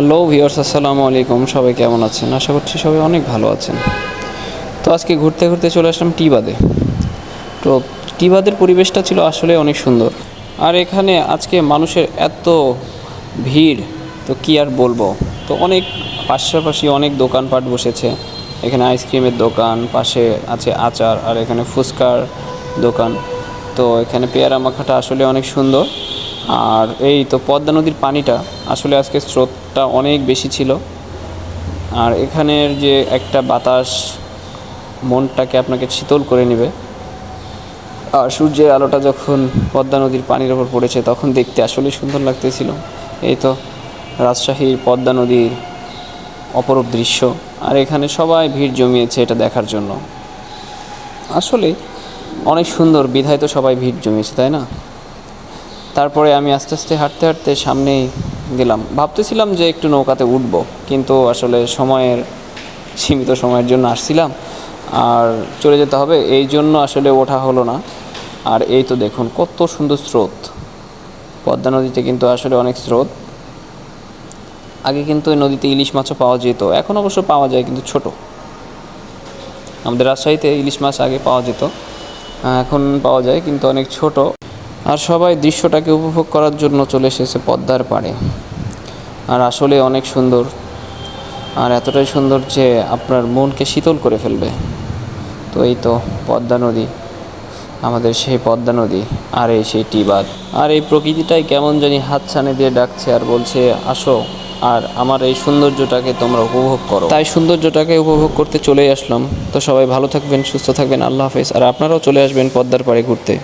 Hello viewers, আসসালামু আলাইকুম। সবাই কেমন আছেন? আশা করছি সবাই অনেক ভালো আছেন। তো আজকে ঘুরতে ঘুরতে চলে আসলাম টিবাদে। তো টিবাদের পরিবেশটা ছিল আসলে অনেক সুন্দর। আর এখানে আজকে মানুষের এত ভিড়, তো কি আর বলব? তো অনেক পাশাপাশি অনেক দোকানপাট বসেছে। এখানে আইসক্রিমের দোকান, পাশে আছে আচার, আর এখানে ফুচকার দোকান। তো এখানে পেয়ারা মাখাটা আসলে অনেক সুন্দর। আর এই তো পদ্মা নদীর পানিটা, আসলে আজকে স্রোতটা অনেক বেশি ছিল। আর এখানের যে একটা বাতাস, মনটাকে আপনাকে শীতল করে নেবে। আর সূর্যের আলোটা যখন পদ্মা নদীর পানির ওপর পড়েছে, তখন দেখতে আসলেই সুন্দর লাগতেছিল। এই তো রাজশাহীর পদ্মা নদীর অপরূপ দৃশ্য। আর এখানে সবাই ভিড় জমিয়েছে এটা দেখার জন্য। আসলে অনেক সুন্দর, বিধায় তো সবাই ভিড় জমিয়েছে, তাই না? তারপরে আমি আস্তে আস্তে হাঁটতে হাঁটতে সামনেই গেলাম। ভাবতেছিলাম যে একটু নৌকাতে উঠব, কিন্তু আসলে সময়ের, সীমিত সময়ের জন্য আসছিলাম। আর চলে যেতে হবে, এই জন্য আসলে ওঠা হলো না। আর এই তো দেখুন, কত সুন্দর স্রোত। পদ্মা নদীতে কিন্তু আসলে অনেক স্রোত। আগে কিন্তু এই নদীতে ইলিশ মাছও পাওয়া যেত, এখন অবশ্য পাওয়া যায় কিন্তু ছোট। আমাদের রাজশাহীতে ইলিশ মাছ আগে পাওয়া যেত। এখন পাওয়া যায় কিন্তু অনেক ছোট। আর সবাই দৃশ্যটাকে উপভোগ করার জন্য চলে এসেছে পদ্মার পাড়ে। আর আসলে অনেক সুন্দর। আর এতটাই সুন্দর যে আপনার মনকে শীতল করে ফেলবে। তো এই তো পদ্মা নদী, আমাদের সেই পদ্মা নদী, আর এই সেই টিবাদ। আর এই প্রকৃতিটাই কেমন জানি হাত ছানে দিয়ে ডাকছে আর বলছে, আসো, আর আমার এই সৌন্দর্যটাকে তোমরা উপভোগ করো। তাই সৌন্দর্যটাকে উপভোগ করতে চলেই আসলাম। তো সবাই ভালো থাকবেন, সুস্থ থাকবেন, আল্লাহ হাফেজ। আর আপনারাও চলে আসবেন পদ্মার পাড়ে ঘুরতে।